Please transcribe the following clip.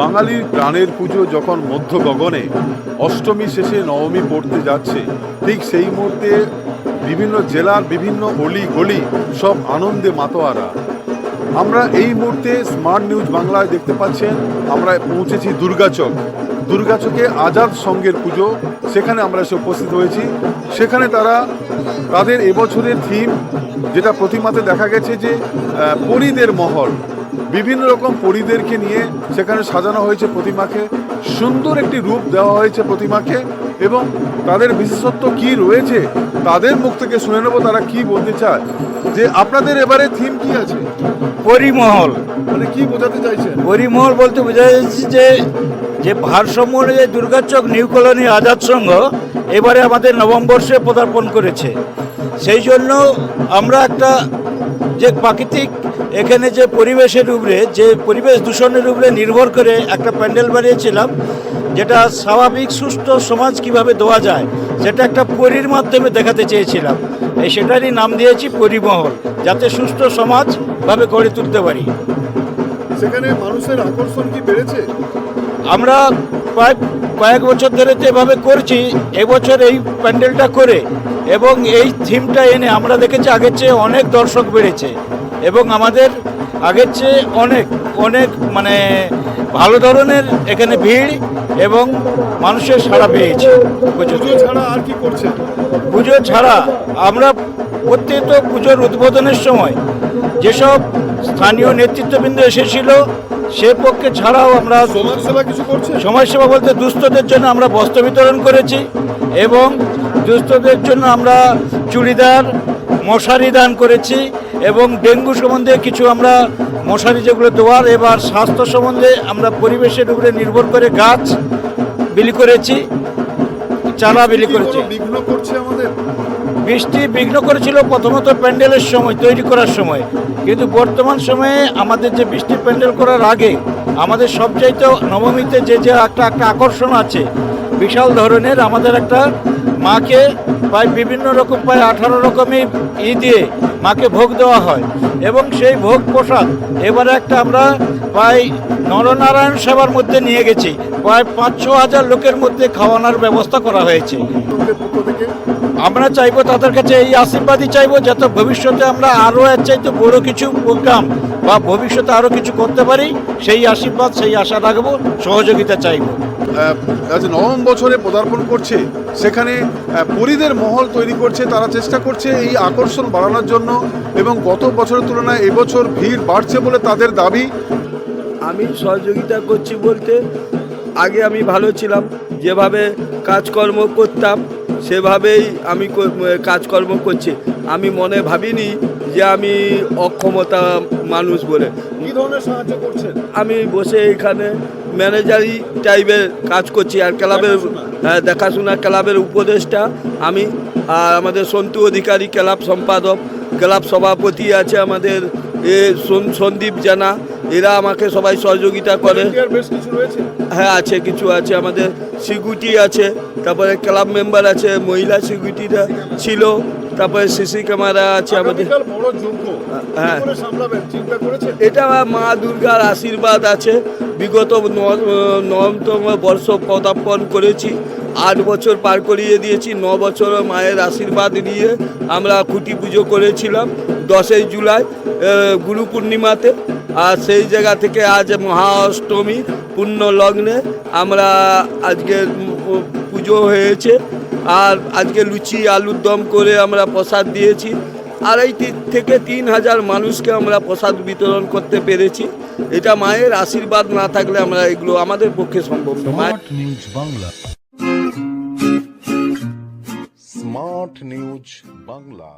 বাঙালির প্রাণের পুজো যখন মধ্য গগনে অষ্টমী শেষে নবমী পড়তে যাচ্ছে, ঠিক সেই মুহূর্তে বিভিন্ন জেলার বিভিন্ন অলি গলি সব আনন্দে মাতোয়ারা। আমরা এই মুহূর্তে স্মার্ট নিউজ বাংলায় দেখতে পাচ্ছেন, আমরা পৌঁছেছি দুর্গাচক দুর্গাচকে আজাদ সঙ্গের পুজো, সেখানে আমরা এসে উপস্থিত হয়েছি। সেখানে তারা, তাদের এবছরের থিম যেটা প্রতিমাতে দেখা গেছে যে পরীদের মহল। বিভিন্ন রকম পরীদেরকে নিয়ে সেখানে সাজানো হয়েছে প্রতিমাকে। সুন্দর একটি রূপ দেওয়া হয়েছে প্রতিমাকে এবং তাদের বিশেষত্ব কি রয়েছে তাদের মুখ থেকে শুনে নেব তারা কি বলতে চায়। যে আপনাদের এবারে থিম কি আছে? পরিমহল। মানে কি বোঝাতে চাইছেন? পরিমহল বলতে বোঝা যাচ্ছে যে যে ভারসাম্য অনুযায়ী দুর্গাচক নিউ কলোনি আজাদ সংঘ এবারে আমাদের নবমবর্ষে পদার্পণ করেছে। সেই জন্য আমরা একটা যে প্রাকৃতিক এখানে যে পরিবেশের উপরে যে পরিবেশ দূষণের উপরে নির্ভর করে একটা প্যান্ডেল বানিয়েছিলাম যেটা স্বাভাবিক সুস্থ সমাজ কীভাবে দেওয়া যায় সেটা একটা পরীর মাধ্যমে দেখাতে চেয়েছিলাম। এই সেটারই নাম দিয়েছি পরিমহল যাতে সুস্থ সমাজভাবে গড়ে তুলতে পারি। সেখানে মানুষের আকর্ষণ কি বেড়েছে? আমরা প্রায় কয়েক বছর ধরে তো এভাবে করছি এবছর এই প্যান্ডেলটা করে এবং এই থিমটা এনে আমরা দেখেছি আগের চেয়ে অনেক দর্শক বেড়েছে এবং আমাদের আগের চেয়ে অনেক অনেক মানে ভালো ধরনের এখানে ভিড় এবং মানুষের সাড়া পেয়েছে। পুজো ছাড়া আর কি করছে? পুজো ছাড়া আমরা প্রত্যেক পুজোর উদ্বোধনের সময় যেসব স্থানীয় নেতৃত্ববৃন্দ এসেছিল সে পক্ষে ছাড়াও আমরা সমাজ সেবা কিছু করছি? সমাজসেবা বলতে দুস্থদের জন্য আমরা বস্ত্র বিতরণ করেছি এবং দুস্থদের জন্য আমরা চুড়িদার মশারি দান করেছি এবং ডেঙ্গু সম্বন্ধে কিছু আমরা মশারি যেগুলো দেওয়ার এবার স্বাস্থ্য সম্বন্ধে আমরা পরিবেশের উপরে নির্ভর করে গাছ বিলি করেছি চারা বিলি করেছি। বিঘ্ন করছে আমাদের? বৃষ্টি বিঘ্ন করেছিল প্রথমত প্যান্ডেলের সময় তৈরি করার সময়। কিন্তু বর্তমান সময়ে আমাদের যে বৃষ্টি প্যান্ডেল করার আগে আমাদের সবচাইতে নবমীতে যে যে একটা একটা আকর্ষণ আছে বিশাল ধরনের আমাদের একটা মাকে প্রায় বিভিন্ন রকম, প্রায় আঠারো রকমই ই দিয়ে মাকে ভোগ দেওয়া হয়। এবং সেই ভোগ প্রসাদ এবারে একটা আমরা প্রায় নরনারায়ণ সেবার মধ্যে নিয়ে গেছি। প্রায় পাঁচ ছ হাজার লোকের মধ্যে খাওয়ানোর ব্যবস্থা করা হয়েছে। আমরা চাইব তাদের কাছে এই আশীর্বাদই চাইব যাতে ভবিষ্যতে আমরা আরও এর চাইতে বড় কিছু প্রোগ্রাম বা ভবিষ্যতে আরও কিছু করতে পারি সেই আশীর্বাদ সেই আশা রাখব সহযোগিতা চাইব। আজ নবম বছরে পদার্পণ করছে সেখানে পরীদের মহল তৈরি করছে তারা চেষ্টা করছে এই আকর্ষণ বাড়ানোর জন্য এবং গত বছরের তুলনায় এবছর ভিড় বাড়ছে বলে তাদের দাবি। আমি সহযোগিতা করছি বলতে আগে আমি ভালো ছিলাম যেভাবে কাজকর্ম করতাম সেভাবেই আমি কাজকর্ম করছি। আমি মনে ভাবিনি যে আমি অক্ষমতা মানুষ বলে। কি ধরনের সাহায্য করছেন? আমি বসে এখানে ম্যানেজারি টাইপের কাজ করছি আর ক্লাবের হ্যাঁ দেখাশোনা ক্লাবের উপদেষ্টা আমি আর আমাদের সন্তু অধিকারী ক্লাব সম্পাদক ক্লাব সভাপতি আছে আমাদের এ সন- সন্দীপ জানা এরা আমাকে সবাই সহযোগিতা করে। হ্যাঁ আছে কিছু আছে আমাদের সিকিউরিটি আছে তারপরে ক্লাব মেম্বার আছে মহিলা সিকিউরিটিরা ছিল তারপরে সিসি ক্যামেরা আছে আমাদের। হ্যাঁ। এটা মা দুর্গার আশীর্বাদ আছে। বিগত ন- নবমতম বর্ষ পদার্পণ করেছি আট বছর পার করিয়ে দিয়েছি ন বছর মায়ের আশীর্বাদ নিয়ে আমরা খুঁটি পুজো করেছিলাম। দশই জুলাই গুরু পূর্ণিমাতে। আর সেই জায়গা থেকে আজ মহা অষ্টমী পূর্ণ লগ্নে আমরা আজকে পুজো হয়েছে। আর আজকে লুচি, আলুর দম করে আমরা প্রসাদ দিয়েছি। আড়াই তি- থেকে তিন হাজার মানুষকে আমরা প্রসাদ বিতরণ করতে পেরেছি। এটা মায়ের আশীর্বাদ না থাকলে আমরা এগুলো আমাদের পক্ষে সম্ভব নয়। Bangla smart news Bangla